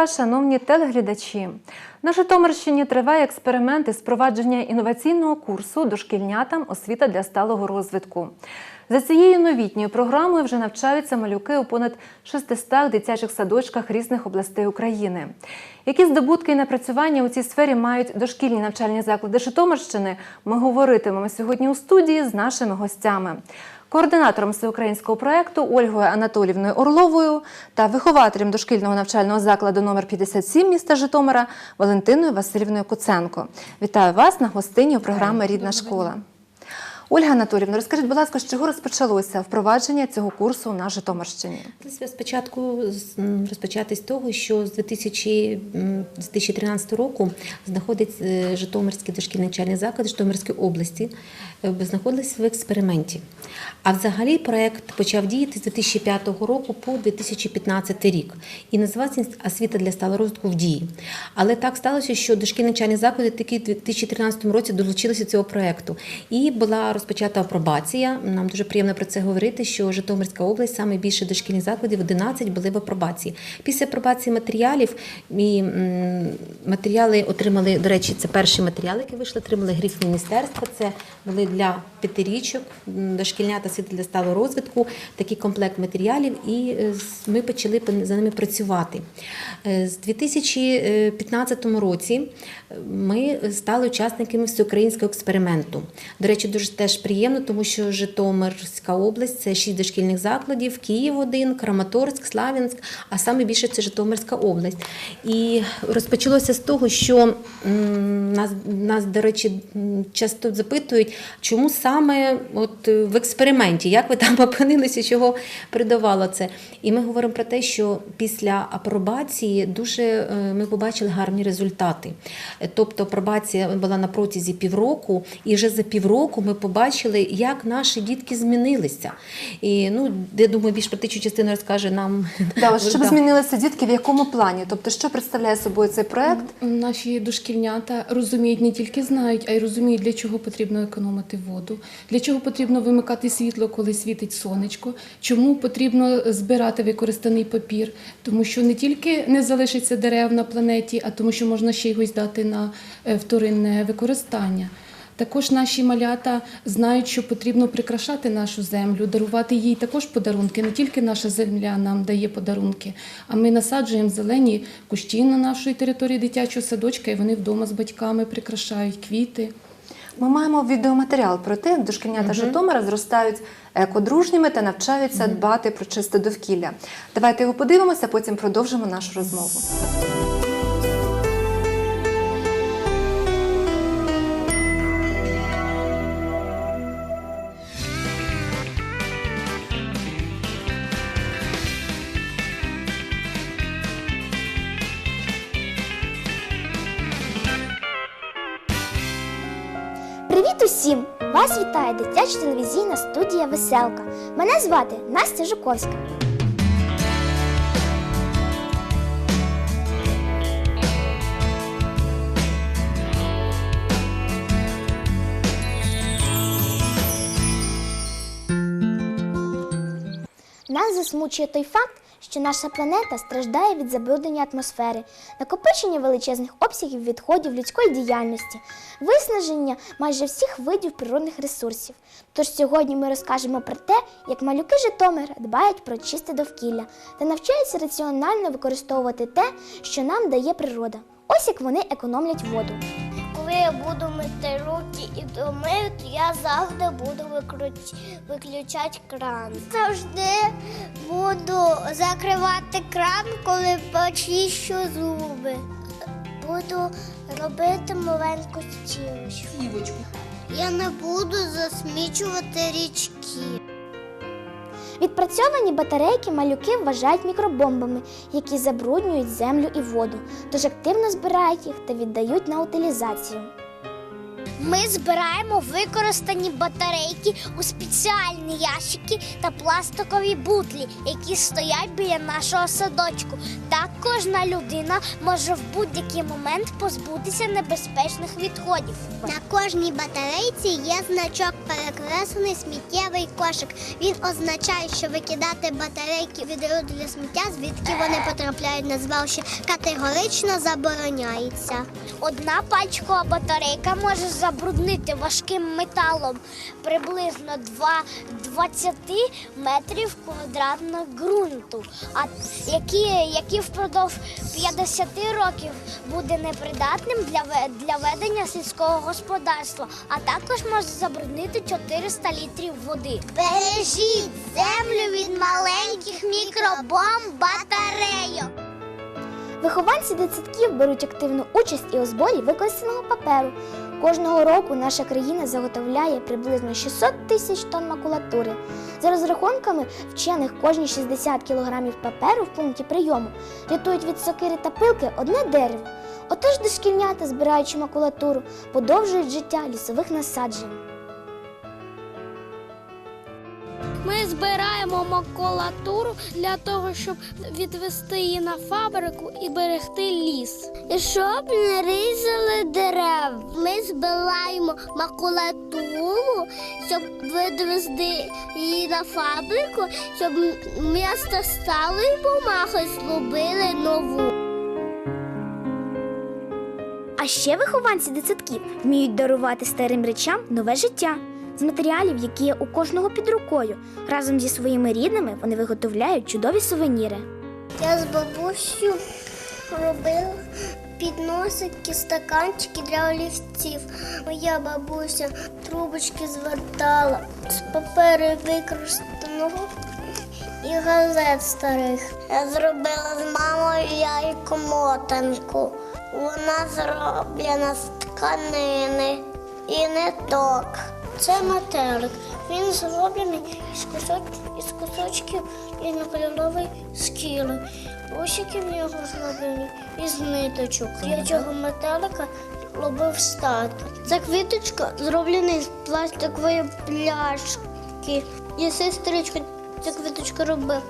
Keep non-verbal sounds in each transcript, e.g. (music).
вас, шановні телеглядачі. На Житомирщині триває експеримент із впровадження інноваційного курсу дошкільнятам освіта для сталого розвитку. За цією новітньою програмою вже навчаються малюки у понад 600 дитячих садочках різних областей України. Які здобутки і напрацювання у цій сфері мають дошкільні навчальні заклади Житомирщини, ми говоритимемо сьогодні у студії з нашими гостями. Координатором всеукраїнського проєкту Ольгою Анатолівною Орловою та вихователем дошкільного навчального закладу номер 57 міста Житомира Валентиною Васильівною Куценко. Вітаю вас на гостині у програми Рідна школа. Ольга Анатолівна, розкажіть, будь ласка, з чого розпочалося впровадження цього курсу на Житомирщині? Спочатку розпочати з того, що з 2000, м, з 2013 року знаходиться е, Житомирський дошкільний навчальний заклад Житомирської області, е, знаходились в експерименті. А взагалі проект почав діяти з 2005 року по 2015 рік і називався Освіта для сталого розвитку в дії. Але так сталося, що дошкільні навчальні заклади таки в 2013 році долучилися до цього проекту. І була розпочата апробація. Нам дуже приємно про це говорити, що Житомирська область саме більше дошкільних закладів 11 були в апробації. Після апробації матеріалів і матеріали отримали, до речі, це перші матеріали, які вийшли, отримали гриф міністерства. Це були для п'ятирічок, дошкільнята світ для сталого розвитку, такий комплект матеріалів, і е, ми почали за ними працювати. Е, З 2015 році е, ми стали учасниками всеукраїнського експерименту. До речі, дуже теж приємно, тому що Житомирська область це шість дошкільних закладів, Київ один, Краматорськ, Славянськ, а саме більше це Житомирська область. І розпочалося з того, що нас, нас, до речі, часто запитують, чому саме от в експерименті, як ви там (laughs) опинилися, чого придавало це. І ми говоримо про те, що після апробації дуже е, ми побачили гарні результати. Тобто апробація була на протязі півроку, і вже за півроку ми побачили, як наші дітки змінилися. І ну, я думаю, більш практичну частину розкаже нам. Да, щоб (laughs) змінилися дітки, в якому плані? Тобто, що представляє собою цей проект? Наші дошкільнята розуміють, не тільки знають, а й розуміють, для чого потрібно економити воду, для чого потрібно вимикати світло, коли світить сонечко, чому потрібно збирати використаний папір, тому що не тільки не залишиться дерев на планеті, а тому, що можна ще його здати на е, вторинне використання. Також наші малята знають, що потрібно прикрашати нашу землю, дарувати їй також подарунки. Не тільки наша земля нам дає подарунки, а ми насаджуємо зелені кущі на нашій території дитячого садочка, і вони вдома з батьками прикрашають квіти. Ми маємо відеоматеріал про те, як дошкільнята Житомира зростають екодружніми та навчаються дбати про чисте довкілля. Давайте його подивимося, потім продовжимо нашу розмову. Дитяча телевізійна студія Веселка. Мене звати Настя Жуковська. Нас засмучує той факт, що наша планета страждає від забруднення атмосфери, накопичення величезних обсягів відходів людської діяльності, виснаження майже всіх видів природних ресурсів. Тож сьогодні ми розкажемо про те, як малюки Житомира дбають про чисте довкілля та навчаються раціонально використовувати те, що нам дає природа. Ось як вони економлять воду. Коли я буду мити руки і домию, то я завжди буду викруч- виключати кран. Завжди буду закривати кран, коли почищу зуби. Буду робити маленьку стілочку. Я не буду засмічувати річки. Відпрацьовані батарейки малюки вважають мікробомбами, які забруднюють землю і воду, тож активно збирають їх та віддають на утилізацію. Ми збираємо використані батарейки у спеціальні ящики та пластикові бутлі, які стоять біля нашого садочку. Так кожна людина може в будь-який момент позбутися небезпечних відходів. На кожній батарейці є значок перекреслений сміттєвий кошик. Він означає, що викидати батарейки від для сміття, звідки вони потрапляють на звалище, категорично забороняється. Одна пальчикова батарейка може забруднити важким металом приблизно 2 20 метрів квадратних ґрунту, а які, які впродовж 50 років буде непридатним для, для ведення сільського господарства, а також може забруднити 400 літрів води. Бережіть землю від маленьких мікробомб батарейок. Вихованці дитсадків беруть активну участь і у зборі використаного паперу. Кожного року наша країна заготовляє приблизно 600 тисяч тонн макулатури. За розрахунками вчених кожні 60 кілограмів паперу в пункті прийому рятують від сокири та пилки одне дерево. Отож дошкільнята, збираючи макулатуру, подовжують життя лісових насаджень. Ми збираємо макулатуру для того, щоб відвести її на фабрику і берегти ліс. І щоб не різали дерев, ми збираємо макулатуру, щоб відвезти її на фабрику, щоб місто старої бумаги зробили нову. А ще вихованці дитсадків вміють дарувати старим речам нове життя. З матеріалів, які є у кожного під рукою. Разом зі своїми рідними вони виготовляють чудові сувеніри. Я з бабусею робила підносики, стаканчики для олівців. Моя бабуся трубочки звертала з паперу використаного і газет старих. Я зробила з мамою яйку мотанку. Вона зроблена з тканини і ниток. Це метелик. Він зроблений із кусочків, із кусочків різнокольорової скіли. Усики в нього зроблені із ниточок. Я цього метелика робив стату. Ця квіточка зроблена з пластикової пляшки. І сестричка цю квіточку робив.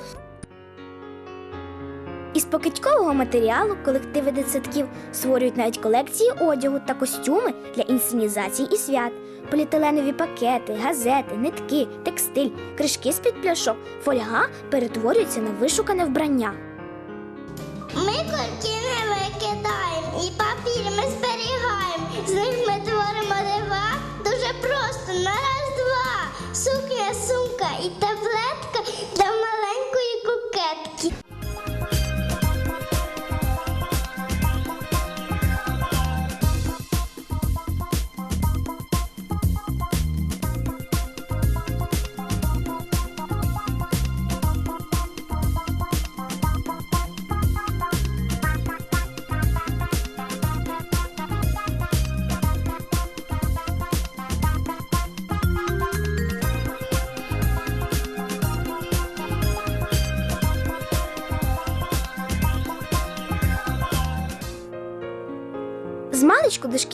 Із покидькового матеріалу колективи дитсадків створюють навіть колекції одягу та костюми для інсценізацій і свят, поліетиленові пакети, газети, нитки, текстиль, кришки з-під пляшок, фольга перетворюються на вишукане вбрання. Ми кульки не викидаємо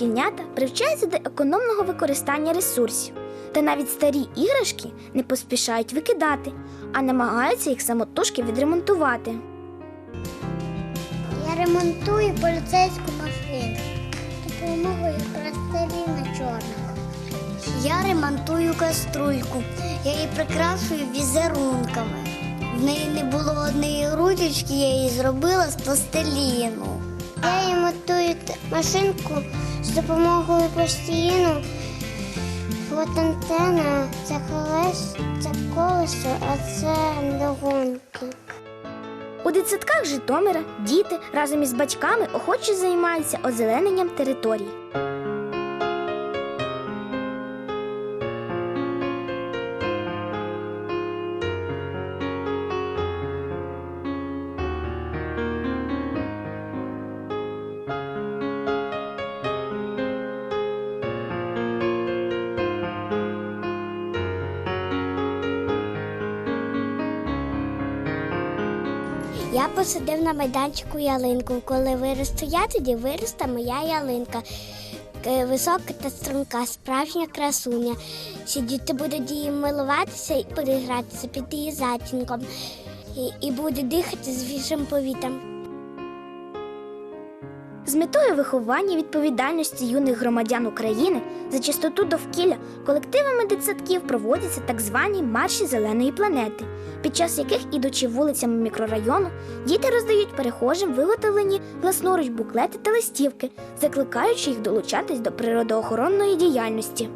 дошкільнята привчаються до економного використання ресурсів. Та навіть старі іграшки не поспішають викидати, а намагаються їх самотужки відремонтувати. Я ремонтую поліцейську машину. Допомогою пластиліна чорного. Я ремонтую каструльку. Я її прикрашую візерунками. В неї не було однієї ручечки, я її зробила з пластиліну. Я ремонтую машинку з допомогою постійно От антенна, це колесо, це колесо, а це догонки. У дитсадках Житомира діти разом із батьками охоче займаються озелененням територій. Я посадив на майданчику ялинку. Коли виросту я, тоді виросте моя ялинка. висока та струнка, справжня красуня. Всі діти будуть її милуватися і будуть гратися під її затінком. І, і будуть дихати свіжим повітрям. З метою виховання відповідальності юних громадян України за чистоту довкілля колективами дитсадків проводяться так звані марші зеленої планети, під час яких, ідучи вулицями мікрорайону, діти роздають перехожим виготовлені власноруч буклети та листівки, закликаючи їх долучатись до природоохоронної діяльності.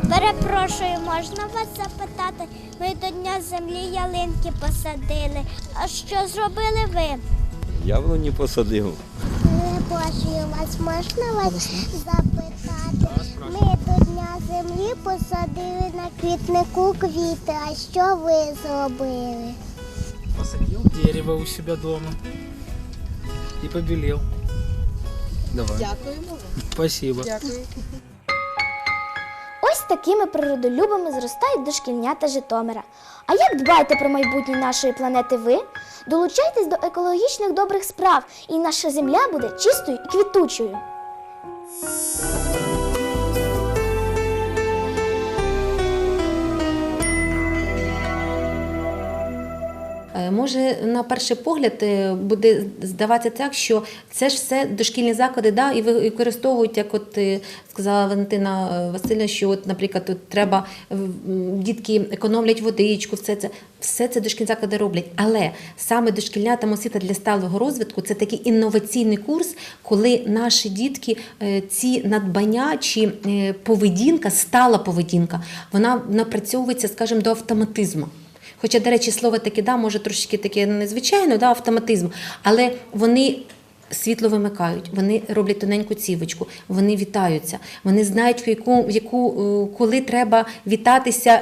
Перепрошую, можна вас запитати? Ми до Дня землі ялинки посадили. А що зробили ви? Яблуні посадив. Перепрошую вас, можна вас запитати? Ми Дня землі посадили на квітнику квіти. А що ви зробили? Посадил дерево у себя дома и побелел. Давай. Дякуємо. Спасибо. Ось такими природолюбами зростають дошкільнята Житомира. А як дбаєте про майбутнє нашої планети ви? Долучайтесь до екологічних добрих справ, і наша земля буде чистою і квітучою. Може, на перший погляд е, буде здаватися так, що це ж все дошкільні заклади, да, і ви- використовують, як от е, сказала Валентина е, Васильівна, що, от, наприклад, тут треба е, дітки економлять водичку, все це. Все це дошкільні заклади роблять. Але саме дошкільнята освіта для сталого розвитку це такий інноваційний курс, коли наші дітки е, ці надбання чи е, поведінка, стала поведінка, вона напрацьовується, скажімо, до автоматизму. Хоча, до речі, слово таке да, може трошки таке незвичайно, да, автоматизм, але вони. Світло вимикають, вони роблять тоненьку цівочку, вони вітаються, вони знають, в яку, в яку е, коли треба вітатися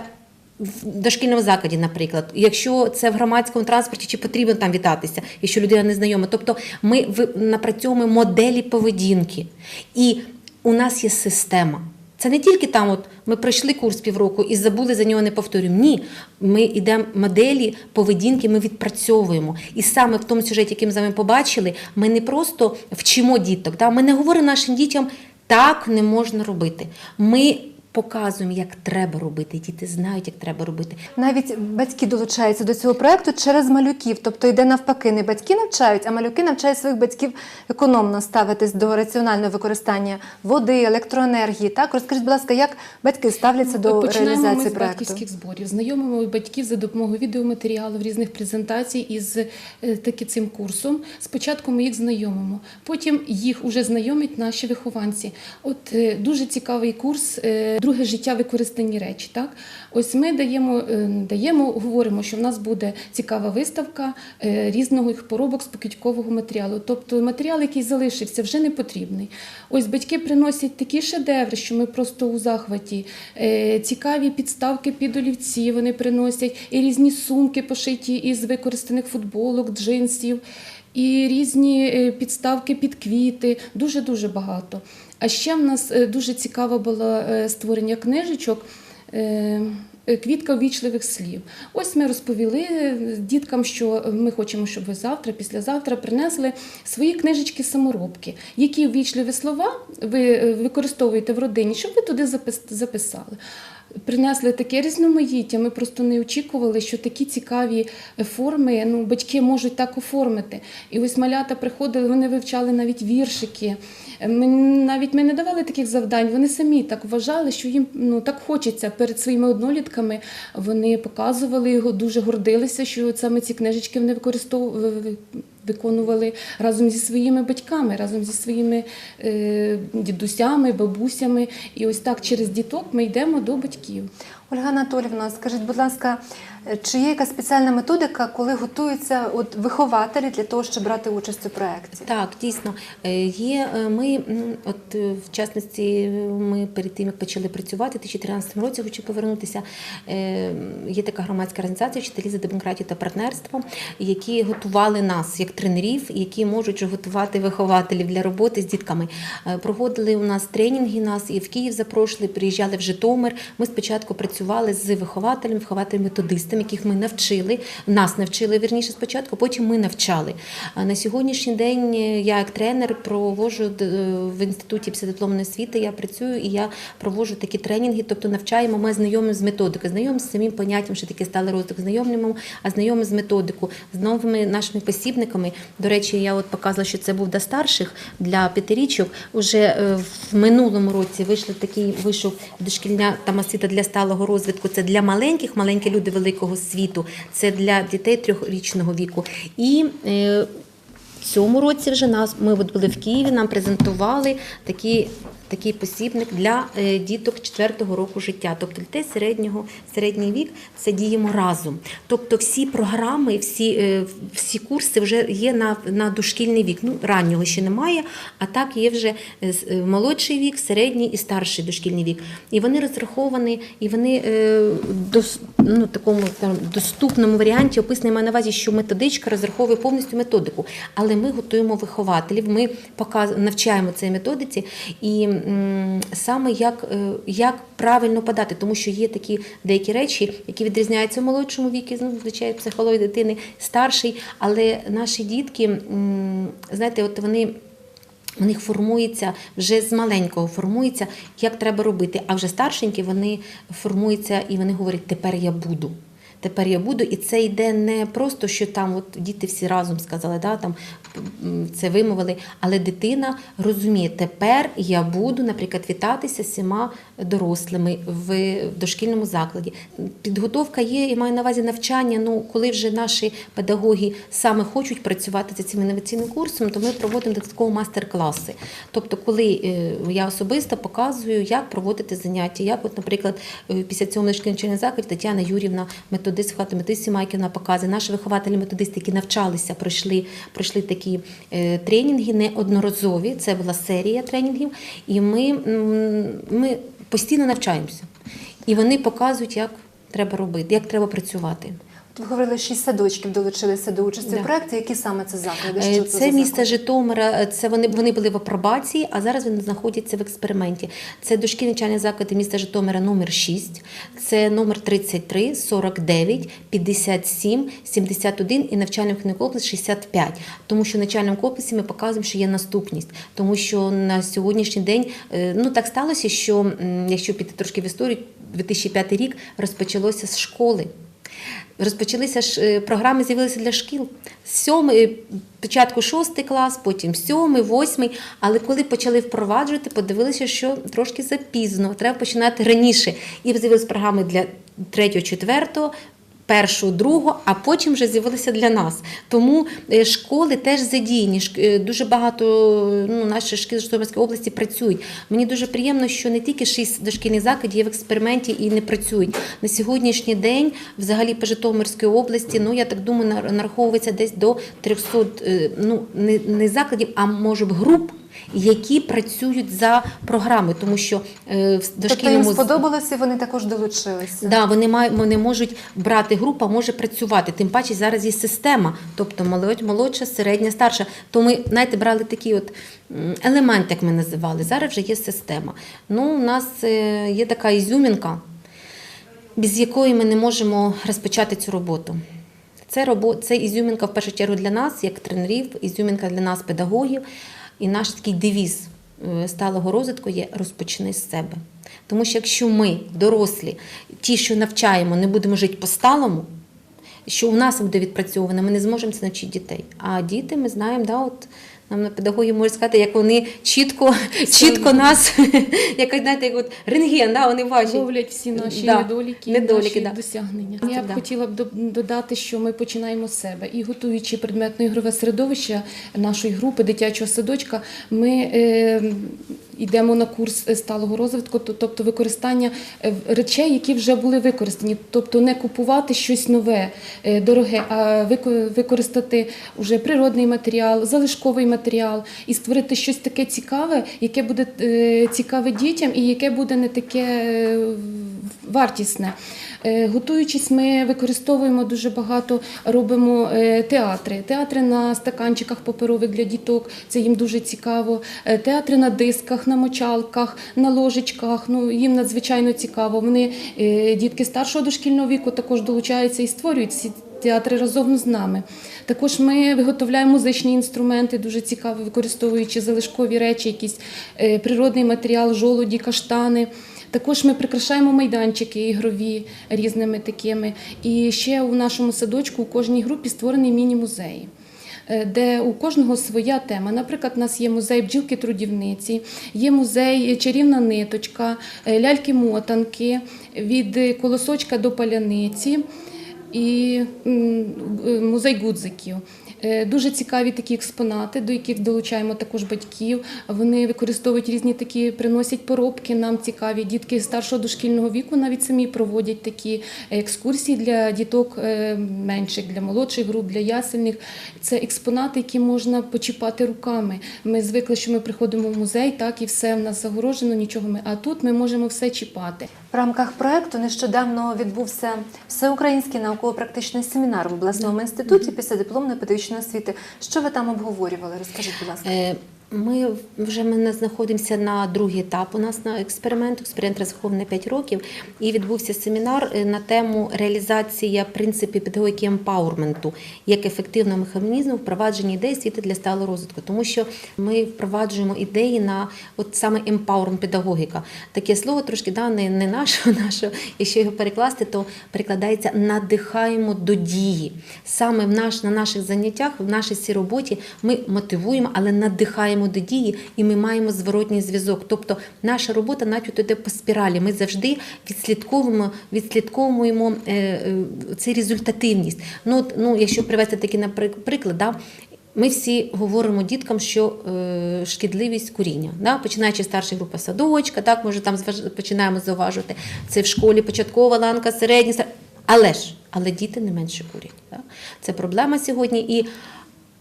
в дошкільному закладі, наприклад, якщо це в громадському транспорті, чи потрібно там вітатися, якщо людина не знайома. Тобто ми напрацьовуємо моделі поведінки, і у нас є система. Це не тільки там, от ми пройшли курс півроку і забули за нього не повторюємо. Ні, ми йдемо моделі поведінки, ми відпрацьовуємо. І саме в тому сюжеті, який ми з вами побачили, ми не просто вчимо діток. Ми не говоримо нашим дітям, так не можна робити. Ми показуємо, як треба робити. Діти знають, як треба робити. Навіть батьки долучаються до цього проекту через малюків, тобто йде навпаки, не батьки навчають, а малюки навчають своїх батьків економно ставитись до раціонального використання води, електроенергії. Так розкажіть, будь ласка, як батьки ставляться до Починаємо реалізації ми з проекту? батьківських зборів. Знайомимо батьків за допомогою відеоматеріалів, різних презентацій із е, таки цим курсом. Спочатку ми їх знайомимо, потім їх уже знайомять наші вихованці. От е, дуже цікавий курс е, Друге життя використані речі. Так, ось ми даємо, е, даємо, говоримо, що в нас буде цікава виставка е, різних поробок з покидькового матеріалу. Тобто матеріал, який залишився, вже не потрібний. Ось батьки приносять такі шедеври, що ми просто у захваті. Е, Цікаві підставки під олівці вони приносять, і різні сумки пошиті із використаних футболок, джинсів, і різні е, підставки під квіти. Дуже дуже багато. А ще в нас е, дуже цікаве було е, створення книжечок. Квітка ввічливих слів. Ось ми розповіли діткам, що ми хочемо, щоб ви завтра, післязавтра принесли свої книжечки саморобки. Які ввічливі слова ви використовуєте в родині, щоб ви туди запис- записали. Принесли таке різноманіття. Ми просто не очікували, що такі цікаві форми ну, батьки можуть так оформити. І ось малята приходили, вони вивчали навіть віршики. Ми навіть ми не давали таких завдань. Вони самі так вважали, що їм ну так хочеться перед своїми однолітками. Вони показували його, дуже гордилися, що саме ці книжечки вони використовували. Виконували разом зі своїми батьками, разом зі своїми е, дідусями, бабусями. І ось так через діток ми йдемо до батьків. Ольга Анатолівна, скажіть, будь ласка, чи є якась спеціальна методика, коли готуються от вихователі для того, щоб брати участь у проєкті? Так, дійсно. Е, Є е, ми, от е, в частності, ми перед тим, як почали працювати, у 2013 році хочу повернутися. е, Є така громадська організація Вчителі за демократію та партнерство, які готували нас як тренерів, які можуть готувати вихователів для роботи з дітками. Е, Проводили у нас тренінги, нас і в Київ запрошували, приїжджали в Житомир. Ми спочатку працювали з вихователями, вихователями-методистами. яких ми навчили, нас навчили вірніше спочатку, потім ми навчали. На сьогоднішній день е, я як тренер проводжу е, в інституті псевдипломної освіти. Я працюю і я проводжу такі тренінги, тобто навчаємо. Ми знайомі з методикою, знайомі з самим поняттям, що таке сталий розвиток, знайомимо, а знайомі з методику, з новими нашими посібниками. До речі, я от показувала, що це був для старших, для п'ятирічок. Уже е, в минулому році вийшли такий вийшов дошкільня там освіта для сталого розвитку. Це для маленьких, маленькі люди великого світу, це для дітей трьохрічного віку. І е, в цьому році вже нас ми були в Києві, нам презентували такі. Такий посібник для е, діток 4-го року життя, тобто дітей середнього середній вік, це діємо разом. Тобто всі програми, всі, е, всі курси вже є на, на дошкільний вік. Ну раннього ще немає, а так є вже е, молодший вік, середній і старший дошкільний вік. І вони розраховані, і вони дос, ну, такому там, доступному варіанті описані маю на увазі, що методичка розраховує повністю методику. Але ми готуємо вихователів, ми показ... навчаємо цій методиці і саме як, е, як правильно подати, тому що є такі деякі речі, які відрізняються в молодшому віці, ну, звичайно, психології дитини, старший, але наші дітки, знаєте, от вони. У них формується вже з маленького формується, як треба робити. А вже старшенькі вони формуються і вони говорять, тепер я буду. Тепер я буду, і це йде не просто, що там от діти всі разом сказали, да, там це вимовили, але дитина розуміє, тепер я буду, наприклад, вітатися всіма дорослими в дошкільному закладі. Підготовка є, і маю на увазі навчання. Ну, коли вже наші педагоги саме хочуть працювати за цим інноваційним курсом, то ми проводимо додатково мастер-класи. Тобто, коли е, я особисто показую, як проводити заняття, як, от, наприклад, е, після цього навчального закладу Тетяна Юрівна, методист, вихователь методист Сімайківна показує. Наші вихователі методисти, які навчалися, пройшли, пройшли такі е, тренінги неодноразові. Це була серія тренінгів, і ми, ми постійно навчаємося. І вони показують, як треба робити, як треба працювати. Ви говорили, шість садочків долучилися до участі Да. в проєкті. Які саме це заклади? Е, Що Це, за місто? Житомира. е, Це вони вони були в апробації, а зараз вони знаходяться в експерименті. Це дошкільні навчальні заклади міста Житомира номер 6, це номер 33, 49, 57, 71 і навчальний комплекс 65. Тому що в навчальному комплексі ми показуємо, що є наступність. Тому що на сьогоднішній день е, ну так сталося, що якщо піти трошки в історію, 2005 рік розпочалося з школи. Розпочалися ж е, програми, з'явилися для шкіл. Сьомий, початку шостий клас, потім сьомий, восьмий. Але коли почали впроваджувати, подивилися, що трошки запізно, треба починати раніше. І з'явилися програми для третього, четвертого. Першого, другого, а потім вже з'явилися для нас. Тому е, школи теж задіяні. Е, Дуже багато ну, наші шкіл Житомирської області працюють. Мені дуже приємно, що не тільки шість дошкільних закладів є в експерименті і не працюють. На сьогоднішній день, взагалі по Житомирській області, ну я так думаю, нар- нараховується десь до 300, е, ну не, не закладів, а може б груп. Які працюють за програмою, тому що е, в Тобто їм сподобалося, вони також долучилися. Да, вони мають вони можуть брати група, може працювати. Тим паче зараз є система, тобто молодь, молодша, середня, старша. То ми знаєте, брали такий от елемент, як ми називали. Зараз вже є система. Ну, у нас е, є така ізюмінка, без якої ми не можемо розпочати цю роботу. Це робо, це ізюмінка в першу чергу для нас, як тренерів, ізюмінка для нас, педагогів. І наш такий девіз е, сталого розвитку є розпочни з себе. Тому що якщо ми, дорослі, ті, що навчаємо, не будемо жити по-сталому, що у нас буде відпрацьовано, ми не зможемо це навчити дітей. А діти, ми знаємо, да, от нам на педагоги можуть сказати, як вони чітко, чітко нас, (laughs) як знаєте, як от рентген, да, вони бачать. Ловлять всі наші Да, недоліки, недоліки, наші да. досягнення. Я б да. хотіла б до- додати, що ми починаємо з себе. І готуючи предметно ігрове середовище нашої групи дитячого садочка, ми е, йдемо на курс сталого розвитку, тобто використання е, речей, які вже були використані. Тобто не купувати щось нове, е, дороге, а використати вже природний матеріал, залишковий матеріал і створити щось таке цікаве, яке буде е, цікаве дітям і яке буде не таке е, вартісне. Е, Готуючись, ми використовуємо дуже багато, робимо е, театри. Театри на стаканчиках паперових для діток, це їм дуже цікаво. Е, Театри на дисках, на мочалках, на ложечках. Ну їм надзвичайно цікаво. Вони дітки старшого дошкільного віку також долучаються і створюють ці театри разом з нами. Також ми виготовляємо музичні інструменти, дуже цікаво, використовуючи залишкові речі, якийсь е, природний матеріал, жолуді, каштани. Також ми прикрашаємо майданчики ігрові різними такими. І ще у нашому садочку у кожній групі створений міні-музеї. е, Де у кожного своя тема. Наприклад, у нас є музей бджілки-трудівниці, є музей чарівна ниточка, е, ляльки-мотанки від е, колосочка до паляниці і музей гудзиків. Е, Дуже цікаві такі експонати, до яких долучаємо також батьків. Вони використовують різні такі, приносять поробки. Нам цікаві. Дітки старшого дошкільного віку навіть самі проводять такі екскурсії для діток е, менших, для молодших груп, для ясельних. Це експонати, які можна почіпати руками. Ми звикли, що ми приходимо в музей, так і все в нас загорожено, нічого ми. А тут ми можемо все чіпати. В рамках проекту нещодавно відбувся всеукраїнський науково-практичний семінар в обласному інституті після дипломної педагогічної освіти. Що ви там обговорювали? Розкажіть, будь ласка. Ми вже ми на- знаходимося на другий етап. У нас на експеримент. Експеримент розрахований на 5 років. І відбувся семінар е, на тему реалізація принципів педагогіки емпаурменту як ефективного механізму впровадження ідей світу для сталого розвитку. Тому що ми впроваджуємо ідеї на от саме емпаурмент педагогіка. Таке слово трошки да, не, не наше, (laughs) наше. Якщо його перекласти, то перекладається надихаємо до дії. Саме в наш, на наших заняттях, в нашій цій роботі ми мотивуємо, але надихаємо до дії, і ми маємо зворотній зв'язок. Тобто наша робота навіть йде по спіралі. Ми завжди відслідковуємо, відслідковуємо е, е, цю результативність. Ну, ну, якщо привести такий наприк- приклад, да, ми всі говоримо діткам, що е, шкідливість куріння, да? починаючи з старшої групи садочка, так, може там зваж... починаємо зауважувати. Це в школі початкова ланка, середня, але ж, але діти не менше курять. Да? Це проблема сьогодні. І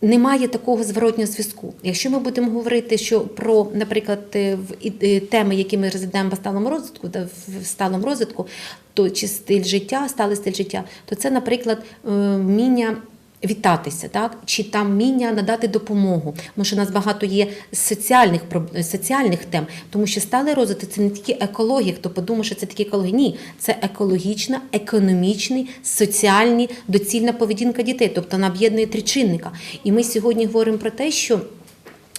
немає такого зворотнього зв'язку. Якщо ми будемо говорити, що про, наприклад, е, в е, теми, які ми розглядаємо по сталому розвитку, та в сталому розвитку, то чи стиль життя, сталий стиль життя, то це, наприклад, е, вміння вітатися, так? чи там міння надати допомогу. Тому що у нас багато є соціальних, соціальних тем, тому що сталий розвиток це не тільки екологія, хто подумає, що це такі екології. Ні, це екологічна, економічна, соціальні, доцільна поведінка дітей, тобто вона об'єднує тричинника. І ми сьогодні говоримо про те, що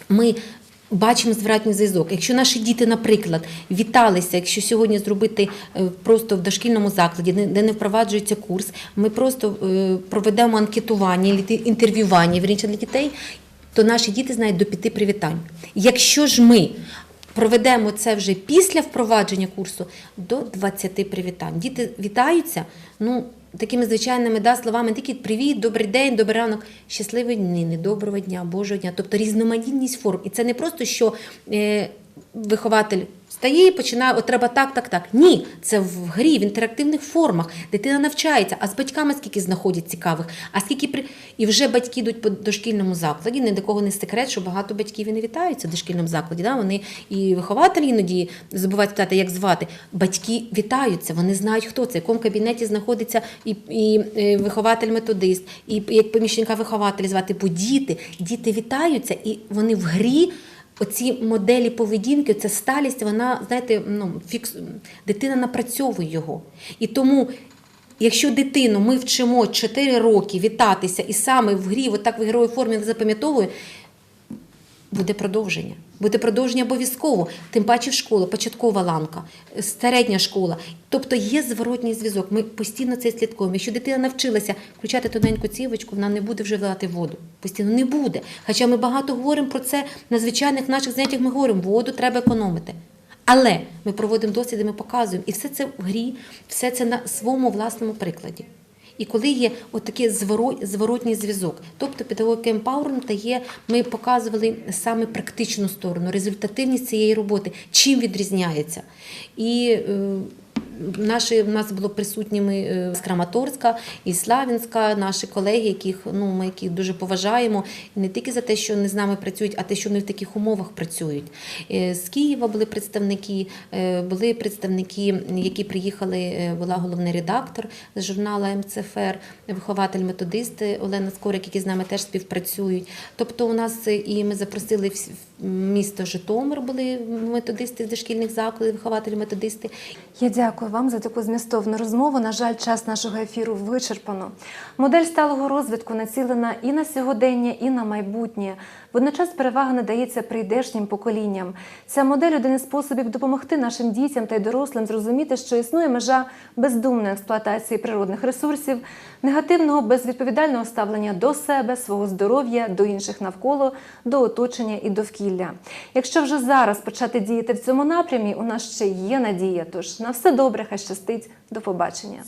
ми бачимо зворотній зв'язок. Якщо наші діти, наприклад, віталися, якщо сьогодні зробити е, просто в дошкільному закладі, де не впроваджується курс, ми просто е, проведемо анкетування, інтерв'ювання вірніше для дітей, то наші діти знають до п'яти привітань. Якщо ж ми проведемо це вже після впровадження курсу до 20 привітань. Діти вітаються, ну. Такими звичайними да, словами, такі привіт, добрий день, добрий ранок, щасливої дні, доброго дня, Божого дня. Тобто різноманітність форм. І це не просто, що е, вихователь стає і починає, от треба так, так, так. Ні, це в грі, в інтерактивних формах. Дитина навчається, а з батьками скільки знаходять цікавих, а скільки при. І вже батьки йдуть по дошкільному закладі. Ні до кого не секрет, що багато батьків і не вітаються в дошкільному закладі. Да? Вони і вихователі іноді забувають питати, як звати. Батьки вітаються, вони знають, хто це, в якому кабінеті знаходиться і, і, е, вихователь-методист, і як помічника вихователя звати, бо діти, діти вітаються, і вони в грі. Оці моделі поведінки, ця сталість, вона, знаєте, ну, фікс... дитина напрацьовує його. І тому, якщо дитину ми вчимо 4 роки вітатися і саме в грі, отак в ігровій формі запам'ятовує, буде продовження. Буде продовження обов'язково, тим паче в школу, початкова ланка, середня школа. Тобто є зворотній зв'язок. Ми постійно це слідкуємо. Якщо дитина навчилася включати тоненьку цівочку, вона не буде вже вливати воду. Постійно не буде. Хоча ми багато говоримо про це на звичайних наших заняттях. Ми говоримо, воду треба економити. Але ми проводимо досліди, ми показуємо, і все це в грі, все це на своєму власному прикладі. І коли є отакий зворот, зворотній зв'язок, тобто педагогіка емпаурмента є, ми показували саме практичну сторону, результативність цієї роботи, чим відрізняється. І е, Наші у нас було присутніми е, з Краматорська і Славянська, наші колеги, яких ну ми яких дуже поважаємо, не тільки за те, що вони з нами працюють, а те, що вони в таких умовах працюють. Е, З Києва були представники, е, були представники, які приїхали. Була головний редактор журналу МЦФР, вихователь-методист Олена Скорик, які з нами теж співпрацюють. Тобто, у нас і ми запросили в місто Житомир, були методисти з дошкільних закладів, вихователі-методисти. Я дякую вам за таку змістовну розмову. На жаль, час нашого ефіру вичерпано. Модель сталого розвитку націлена і на сьогодення, і на майбутнє. Водночас перевага надається прийдешнім поколінням. Ця модель один із способів допомогти нашим дітям та й дорослим зрозуміти, що існує межа бездумної експлуатації природних ресурсів, негативного безвідповідального ставлення до себе, свого здоров'я, до інших навколо, до оточення і довкілля. Якщо вже зараз почати діяти в цьому напрямі, у нас ще є надія. Тож на все добре, хай щастить. До побачення.